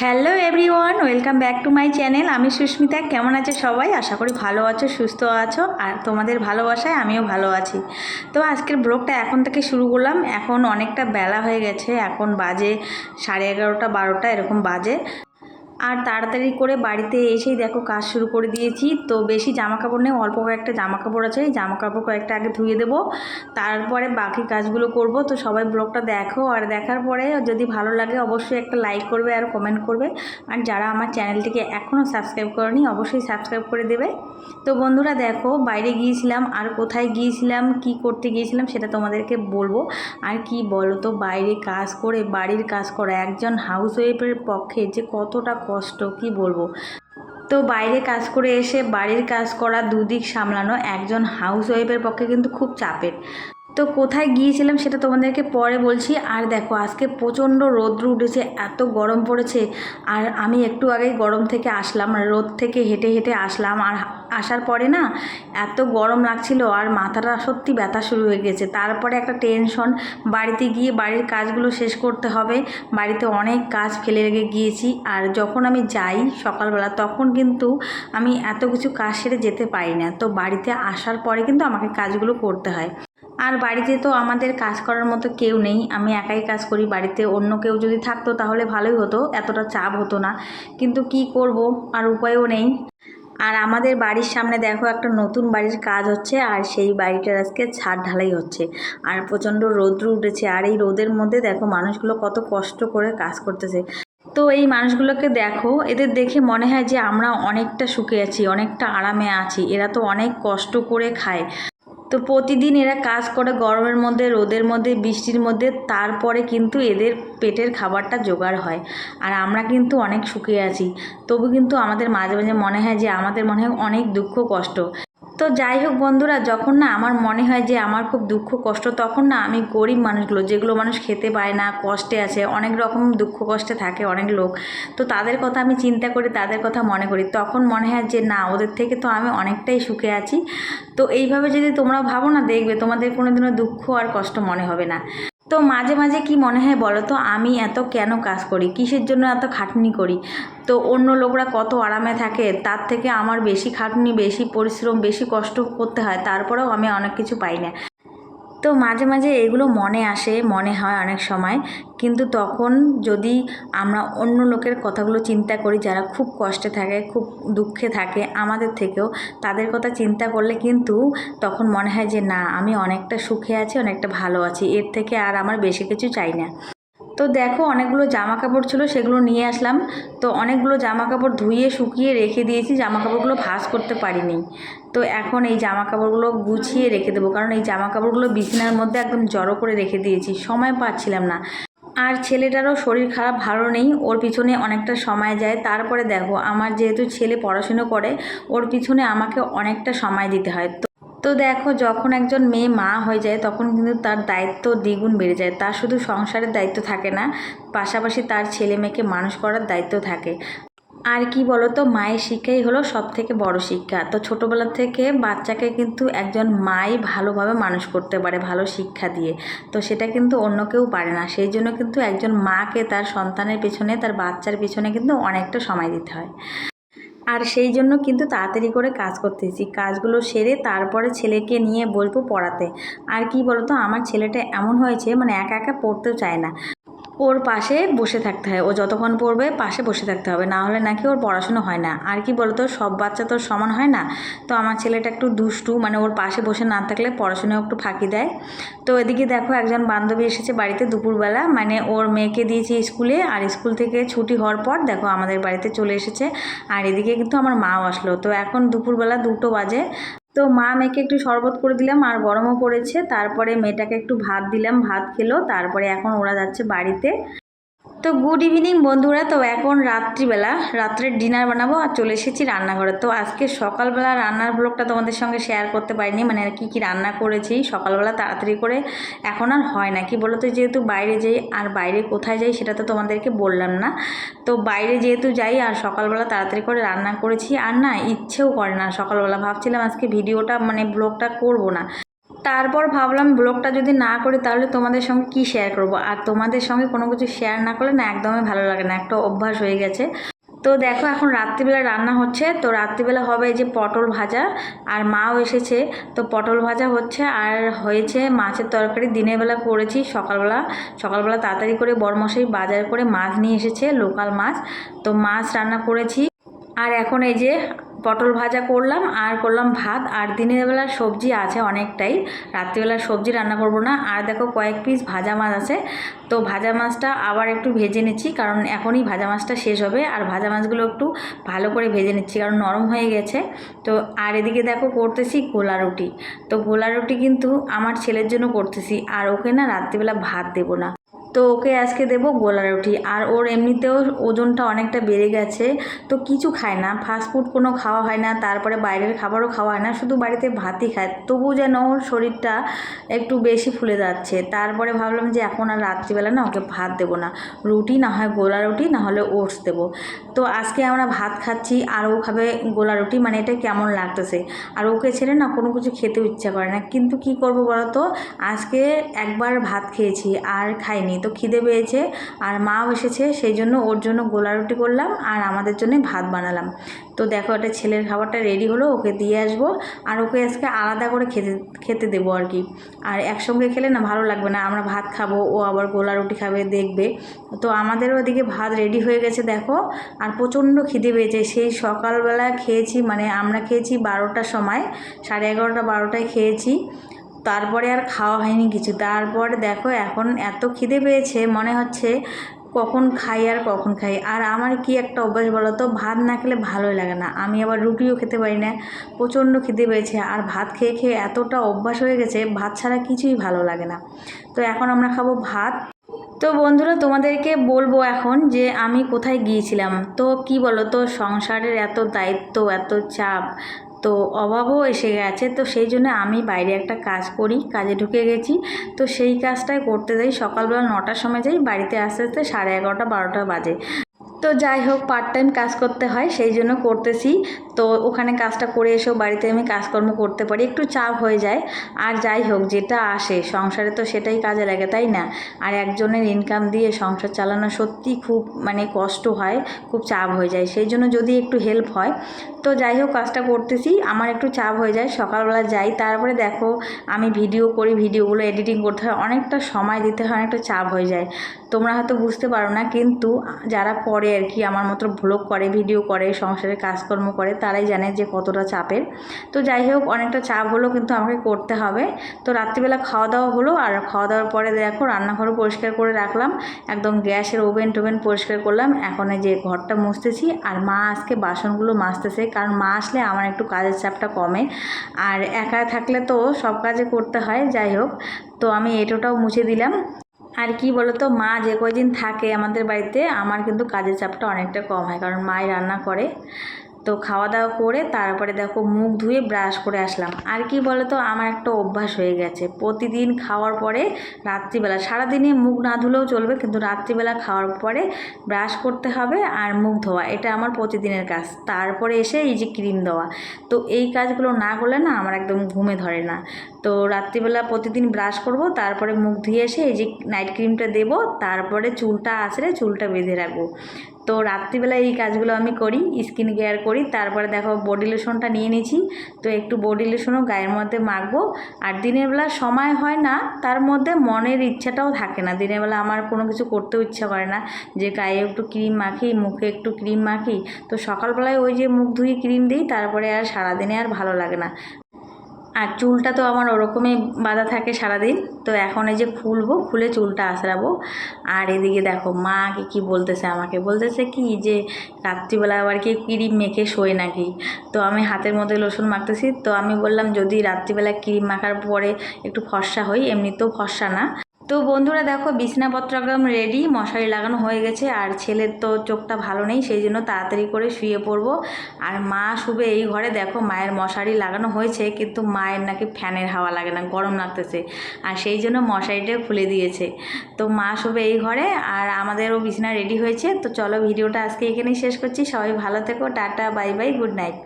Hello everyone welcome back to my channel আমি সুস্মিতা, কেমন আছে সবাই? আশা করি ভালো আছো, সুস্থ আছো, আর তোমাদের ভালোবাসায় আমিও ভালো আছি। তো আজকের ব্লগটা এখন থেকে শুরু করলাম। এখন অনেকটা বেলা হয়ে গেছে, এখন বাজে সাড়ে এগারোটা, বারোটা, এরকম বাজে। আর তাড়াতাড়ি করে বাড়িতে এসেই দেখো কাজ শুরু করে দিয়েছি। তো বেশি জামা কাপড় নেই, অল্প কয়েকটা জামা কাপড় আছে জামা কাপড় কয়েকটা আগে ধুয়ে দেবো। তারপরে বাকি কাজগুলো করব। তো সবাই ব্লগটা দেখো আর দেখার পরে যদি ভালো লাগে অবশ্যই একটা লাইক করবে আর কমেন্ট করবে। আর যারা আমার চ্যানেলটিকে এখনও সাবস্ক্রাইব করেনি, অবশ্যই সাবস্ক্রাইব করে দেবে। তো বন্ধুরা দেখো, বাইরে গিয়েছিলাম, আর কোথায় গিয়েছিলাম, কি করতে গিয়েছিলাম সেটা তোমাদেরকে বলব। আর কি বলো তো বাইরে কাজ করে, বাড়ির কাজ করা, একজন হাউস ওয়াইফের পক্ষে যে কতটা কষ্ট, কি বলব? তো বাইরে কাজ করে এসে বাড়ির কাজ করা দুদিক সামলানো একজন হাউস ওয়াইফের পক্ষে কিন্তু খুব চাপের। তো কোথায় গিয়েছিলাম সেটা তোমাদেরকে পরে বলছি। আর দেখো, আজকে প্রচণ্ড রৌদ্র উঠেছে, এত গরম পড়েছে। আর আমি একটু আগেই গরম থেকে আসলাম আর রোদ থেকে হেঁটে হেঁটে আসলাম। আর আসার পরে না, এত গরম লাগছিল আর মাথাটা সত্যি ব্যথা শুরু হয়ে গেছে। তারপরে একটা টেনশন, বাড়িতে গিয়ে বাড়ির কাজগুলো শেষ করতে হবে। বাড়িতে অনেক কাজ ফেলে রেখে গিয়েছি। আর যখন আমি যাই সকালবেলা, তখন কিন্তু আমি এত কিছু কাজ সেরে যেতে পারি না। তো বাড়িতে আসার পরে কিন্তু আমাকে কাজগুলো করতে হয়। আর বাড়িতে তো আমাদের কাজ করার মতো কেউ নেই। আমি একাই কাজ করি বাড়িতে। অন্য কেউ যদি থাকতো তাহলে ভালোই হতো, এতটা চাপ হতো না। কিন্তু কি করব? আর উপায়ও নেই। আর আমাদের বাড়ির সামনে দেখো একটা নতুন বাড়ির কাজ হচ্ছে, আর সেই বাড়িটার আজকে ছাদ ঢালাই হচ্ছে। আর প্রচণ্ড রৌদ্র উঠেছে, আর এই রোদের মধ্যে দেখো মানুষগুলো কত কষ্ট করে কাজ করতেছে। তো এই মানুষগুলোকে দেখো, এদের দেখে মনে হয় যে আমরা অনেকটা সুখে আছি, অনেকটা আরামে আছি। এরা তো অনেক কষ্ট করে খায়। তো প্রতিদিন এরা কাজ করে গরমের মধ্যে, রোদের মধ্যে, বৃষ্টির মধ্যে, তারপরে কিন্তু এদের পেটের খাবারটা জোগাড় হয়। আর আমরা কিন্তু অনেক সুখে আছি। তবু কিন্তু আমাদের মাঝে মাঝে মনে হয় যে আমাদের মনে হয় অনেক দুঃখ, কষ্ট। তো যাই হোক বন্ধুরা, যখন না আমার মনে হয় যে আমার খুব দুঃখ কষ্ট, তখন না আমি গরিব মানুষগুলো, যেগুলো মানুষ খেতে পায় না, কষ্টে আছে, অনেক রকম দুঃখ কষ্টে থাকে অনেক লোক, তো তাদের কথা আমি চিন্তা করি তাদের কথা মনে করি। তখন মনে হয় যে না, ওদের থেকে তো আমি অনেকটাই সুখে আছি। তো এইভাবে যদি তোমরা ভাবো না, দেখবে তোমাদের কোনোদিনও দুঃখ আর কষ্ট মনে হবে না। তো মাঝে মাঝে কি মনে হয় বলো তো, আমি এত কেন কাজ করি? কিসের জন্য এত খাটনি করি? তো অন্য লোকরা কত আরামে থাকে, তার থেকে আমার বেশি খাটনি, বেশি পরিশ্রম, বেশি কষ্ট করতে হয়, তারপরেও আমি অনেক কিছু পাই না। তো মাঝে মাঝে এগুলো মনে আসে, মনে হয় অনেক সময়। কিন্তু তখন যদি আমরা অন্য লোকের কথাগুলো চিন্তা করি, যারা খুব কষ্টে থাকে, খুব দুঃখে থাকে আমাদের থেকেও, তাদের কথা চিন্তা করলে কিন্তু তখন মনে হয় যে, না, আমি অনেকটা সুখে আছি, অনেকটা ভালো আছি। এর থেকে আর আমার বেশি কিছু চাই না। তো দেখো অনেকগুলো জামা কাপড় ছিল, সেগুলো নিয়ে আসলাম। তো অনেকগুলো জামা কাপড় ধুয়ে, শুকিয়ে রেখে দিয়েছি জামা কাপড়গুলো ভাঁজ করতে পারিনি। তো এখন এই জামা কাপড়গুলো গুছিয়ে রেখে দেবো, কারণ এই জামা কাপড়গুলো বিছানার মধ্যে একদম জড়ো করে রেখে দিয়েছি, সময় পাচ্ছিলাম না। আর ছেলেটারও শরীর খারাপ, ভালো নেই, ওর পিছনে অনেকটা সময় যায়। তারপরে দেখো, আমার যেহেতু ছেলে পড়াশুনো করে, ওর পিছনে আমাকে অনেকটা সময় দিতে হয়। তো দেখো যখন একজন মেয়ে মা হয়ে যায়, তখন কিন্তু তার দায়িত্ব দ্বিগুণ বেড়ে যায়। তার শুধু সংসারের দায়িত্ব থাকে না, পাশাপাশি তার ছেলে মেয়েকে মানুষ করার দায়িত্ব থাকে। আর কি বলো তো মায়ের শিক্ষাই হলো সব থেকে বড় শিক্ষা। তো ছোটোবেলা থেকে বাচ্চাকে কিন্তু একজন মাই ভালোভাবে মানুষ করতে পারে, ভালো শিক্ষা দিয়ে। তো সেটা কিন্তু অন্য কেউ পারে না। সেই জন্য কিন্তু একজন মাকে তার সন্তানের পেছনে, তার বাচ্চার পেছনে কিন্তু অনেকটা সময় দিতে হয়। আর সেই জন্য কিন্তু তাড়াতাড়ি করে কাজ করতেছি। কাজগুলো সেরে তারপরে ছেলেকে নিয়ে বসবো পড়াতে। আর কি বলতো, আমার ছেলেটা এমন হয়েছে মানে একা একা পড়তেও চায় না। ওর পাশে বসে থাকতে হয়। ও যতক্ষণ পড়বে পাশে বসে থাকতে হবে। না হলে নাকি ওর পড়াশুনো হয় না। আর কি বলতো, সব বাচ্চা তো সমান হয় না। তো আমার ছেলেটা একটু দুষ্টু মানে ওর পাশে বসে না থাকলে পড়াশুনো একটু ফাঁকি দেয়। তো এদিকে দেখো একজন বান্ধবী এসেছে বাড়িতে দুপুরবেলা। মানে ওর মেয়েকে দিয়েছে স্কুলে, আর স্কুল থেকে ছুটি হওয়ার পর দেখো আমাদের বাড়িতে চলে এসেছে। আর এদিকে কিন্তু আমার মাও আসলো। তো এখন দুপুরবেলা দুটো বাজে। তো মা মেয়েকে একটু শরবত করে দিলাম আর গরমও পড়েছে। তারপরে মেয়েটাকে একটু ভাত দিলাম, ভাত খেলো, তারপরে এখন ওরা যাচ্ছে বাড়িতে। তো গুড ইভিনিং বন্ধুরা। তো এখন রাত্রিবেলা, রাত্রের ডিনার বানাবো আর চলে এসেছি রান্নাঘরে। তো আজকে সকালবেলা রান্নার ব্লগটা তোমাদের সঙ্গে শেয়ার করতে পারিনি মানে কি কি রান্না করেছি, সকালবেলা তাড়াতাড়ি করে। এখন আর হয় না। কি বলো তো যেহেতু বাইরে যাই আর বাইরে কোথায় যাই সেটা তো তোমাদেরকে বললাম না। তো বাইরে যেহেতু যাই আর সকালবেলা তাড়াতাড়ি করে রান্না করেছি, আর না ইচ্ছেও করে না। সকালবেলা ভাবছিলাম আজকে ভিডিওটা মানে ব্লগটা করব না। তারপর ভাবলাম ব্লগটা যদি না করি তাহলে তোমাদের সঙ্গে কি শেয়ার করব? আর তোমাদের সঙ্গে কোনো কিছু শেয়ার না করলে না একদমই ভালো লাগে না, একটা অভ্যাস হয়ে গেছে। তো দেখো এখন রাত্রিবেলা রান্না হচ্ছে, তো রাত্রিবেলা হবে এই যে পটল ভাজা, আর মাও এসেছে। তো পটল ভাজা হচ্ছে, আর হয়েছে মাছের তরকারি। দিনের বেলা করেছি সকালবেলা। সকালবেলা তাড়াতাড়ি করে বড়মশাই বাজার করে মাছ নিয়ে এসেছে, লোকাল মাছ। তো মাছ রান্না করেছি। আর এখন এই যে পটল ভাজা করলাম, আর করলাম ভাত। আর দিনের বেলা সবজি আছে অনেকটাই। রাত্রিবেলা সবজি রান্না করব না। আর দেখো কয়েক পিস ভাজা মাছ আছে। তো ভাজা মাছটা আবার একটু ভেজে নিচ্ছি, কারণ এখনই ভাজা মাছটা শেষ হবে। আর ভাজা মাছগুলো একটু ভালো করে ভেজে নিচ্ছি, কারণ নরম হয়ে গেছে। তো আর এদিকে দেখো করতেছি গোলা রুটি। তো গোলা রুটি কিন্তু আমার ছেলের জন্য করতেছি। আর ওকে না রাত্রিবেলা ভাত দেবো না। তো ওকে আজকে দেবো গোলা রুটি। আর ওর এমনিতেও ওজনটা অনেকটা বেড়ে গেছে, তো কিছু খায় না। ফাস্টফুড কোনো খাওয়া হয় না, তারপরে বাইরের খাবারও খাওয়া হয় না, শুধু বাড়িতে ভাতই খায়। তবু যেন ওর শরীরটা একটু বেশি ফুলে যাচ্ছে। তারপরে ভাবলাম যে এখন আর রাত্রিবেলা না ওকে ভাত দেবো না। রুটি না হয় গোলা রুটি, না হলে ওটস দেবো। তো আজকে আমরা ভাত খাচ্ছি, আর ও খাবে গোলা রুটি মানে এটা কেমন লাগতেছে? আর ওকে ছেড়ে না কোনো কিছু খেতে ইচ্ছা করে না। কিন্তু কি করব বলো তো? আজকে একবার ভাত খেয়েছি, আর খাইনি। তো খিদে পেয়েছে আর মাও এসেছে, সেই জন্য ওর জন্য গোলা রুটি করলাম আর আমাদের জন্য ভাত বানালাম। তো দেখো একটা ছেলের খাবারটা রেডি হলো, ওকে দিয়ে আসব আর ওকে আজকে আলাদা করে খেতে খেতে দেবো আর কি। আর একসঙ্গে খেলে না ভালো লাগবে না, আমরা ভাত খাব, ও আবার গোলা রুটি খাবে, দেখবে। তো আমাদেরও ওদিকে ভাত রেডি হয়ে গেছে, দেখো। আর প্রচণ্ড খিদে পেয়েছে, সেই সকালবেলা খেয়েছি মানে আমরা খেয়েছি বারোটার সময়, সাড়ে এগারোটা, বারোটায় খেয়েছি। তারপরে আর খাওয়া হয়নি কিছু। তারপর দেখো এখন এত খিদে পেয়েছে, মনে হচ্ছে কখন খাই আর কখন খাই। আর আমার কি একটা অভ্যাস বলো তো ভাত না খেলে ভালোই লাগে না। আমি আবার রুটিও খেতে পারি না, প্রচণ্ড খিদে পেয়েছে। আর ভাত খেয়ে খেয়ে এতটা অভ্যাস হয়ে গেছে, ভাত ছাড়া কিছুই ভালো লাগে না। তো এখন আমরা খাব ভাত। তো বন্ধুরা, তোমাদেরকে বলব এখন যে আমি কোথায় গিয়েছিলাম। তো কি বলো তো সংসারের এত দায়িত্ব, এত চাপ তো অভাবও এসে গেছে, তো সেই জন্য আমি বাইরে একটা কাজ করি, কাজে ঢুকে গেছি। তো সেই কাজটাই করতে যাই, সকালবেলা নটার সময় যাই, বাড়িতে আসতে আসতে সাড়ে এগারোটা, বারোটা বাজে। তো যাই হোক পার্ট টাইম কাজ করতে হয়, সেই জন্য করতেছি। তো ওখানে কাজটা করে এসেও বাড়িতে আমি কাজকর্ম করতে পারি, একটু চাপ হয়ে যায়। আর যাই হোক, যেটা আসে, সংসারে তো সেটাই কাজে লাগে, তাই না? আর একজনের ইনকাম দিয়ে সংসার চালানো সত্যি খুব মানে কষ্ট হয়, খুব চাপ হয়ে যায়। সেই জন্য যদি একটু হেল্প হয়, তো যাই হোক, কাজটা করতেছি। আমার একটু চাপ হয়ে যায়, সকালবেলা যাই। তারপরে দেখো, আমি ভিডিও করি ভিডিওগুলো এডিটিং করতে হয়। অনেকটা সময় দিতে হয়, অনেকটা চাপ হয়ে যায়। তোমরা হয়তো বুঝতে পারো না, কিন্তু যারা করে আর কি, আমার মতো ভ্লগ করে ভিডিও করে সংসারে কাজকর্ম করে, তারাই জানে যে কতটা চাপের। তো যাই হোক, অনেকটা চাপ হলো কিন্তু আমাকে করতে হবে। তো রাত্রিবেলা খাওয়া দাওয়া হলো, আর খাওয়া দাওয়ার পরে দেখো রান্নাঘরও পরিষ্কার করে রাখলাম। একদম গ্যাসের ওভেন টোভেন পরিষ্কার করলাম। এখন যে ঘরটা মুছতেছি, আর মা আজকে বাসনগুলো মাজতেছে, কারণ মা আসলে আমার একটু কাজের চাপটা কমে। আর একা থাকলে তো সব কাজে করতে হয়, যাই হোক। তো আমি এটোটাও মুছে দিলাম। আর কি বলতো, মা যে কয়দিন থাকে আমাদের বাড়িতে, আমার কিন্তু কাজের চাপটা অনেকটা কম হয়। কারণ মাই রান্না করে। তো খাওয়া দাওয়া করে তারপরে দেখো মুখ ধুয়ে ব্রাশ করে আসলাম। আর কি বলতো, আমার একটা অভ্যাস হয়ে গেছে। প্রতিদিন খাওয়ার পরে রাত্রিবেলা, সারাদিনে মুখ না ধুলেও চলবে, কিন্তু রাত্রিবেলা খাওয়ার পরে ব্রাশ করতে হবে আর মুখ ধোয়া। এটা আমার প্রতিদিনের কাজ। তারপরে এসে এই যে ক্রিম দেওয়া। তো এই কাজগুলো না করলে না আমার একদম ঘুমে ধরে না। তো রাত্রিবেলা প্রতিদিন ব্রাশ করব, তারপরে মুখ ধুয়ে এসে এই যে নাইট ক্রিমটা দেব, তারপরে চুলটা আছড়ে চুলটা বেঁধে রাখব। তো রাত্রিবেলা এই কাজগুলো আমি করি স্কিন কেয়ার করি, তারপরে দেখো বডি লোশনটা নিয়ে নিয়েছি। তো একটু বডি লোশনও গায়ের মধ্যে মাখবো। আর দিনের বেলা সময় হয় না, তার মধ্যে মনের ইচ্ছাটাও থাকে না। দিনের বেলা আমার কোনো কিছু করতেও ইচ্ছা করে না, যে গায়ে একটু ক্রিম মাখি, মুখে একটু ক্রিম মাখি। তো সকালবেলায় ওই যে মুখ ধুয়ে ক্রিম দিই, তারপরে আর সারাদিনে আর ভালো লাগে না। আর চুলটা তো আমার ওরকমই বাঁধা থাকে সারাদিন, তো এখন এই যে খুলবো, খুলে চুলটা আঁচড়াবো আর এদিকে দেখো, মাকে কি কী বলতেছে আমাকে? বলতেছে কি যে, রাত্রিবেলা আবার কি ক্রিম মেখে শোয় নাকি? তো আমি হাতের মধ্যে লোশন মাখতেছি, তো আমি বললাম যদি রাত্রিবেলা ক্রিম মাখার পরে একটু ফর্সা হই, এমনিতেও ফর্সা না। তো বন্ধুরা দেখো বিছনাপত্র একদম রেডি মশারি লাগানো হয়ে গেছে, আর ছেলের তো চোখটা ভালো নেই, সেই জন্য তাড়াতাড়ি করে শুয়ে পড়ব। আর মা শুবে এই ঘরে, দেখো মায়ের মশারি লাগানো হয়েছে, কিন্তু মায়ের নাকি ফ্যানের হাওয়া লাগে না, গরম লাগতেছে। আর সেই জন্য মশারিটা খুলে দিয়েছে। তো মা শুবে এই ঘরে, আর আমাদেরও বিছনা রেডি হয়েছে। তো চলো ভিডিওটা আজকে এখানেই শেষ করছি। সবাই ভালো থেকো, tata, bye bye good night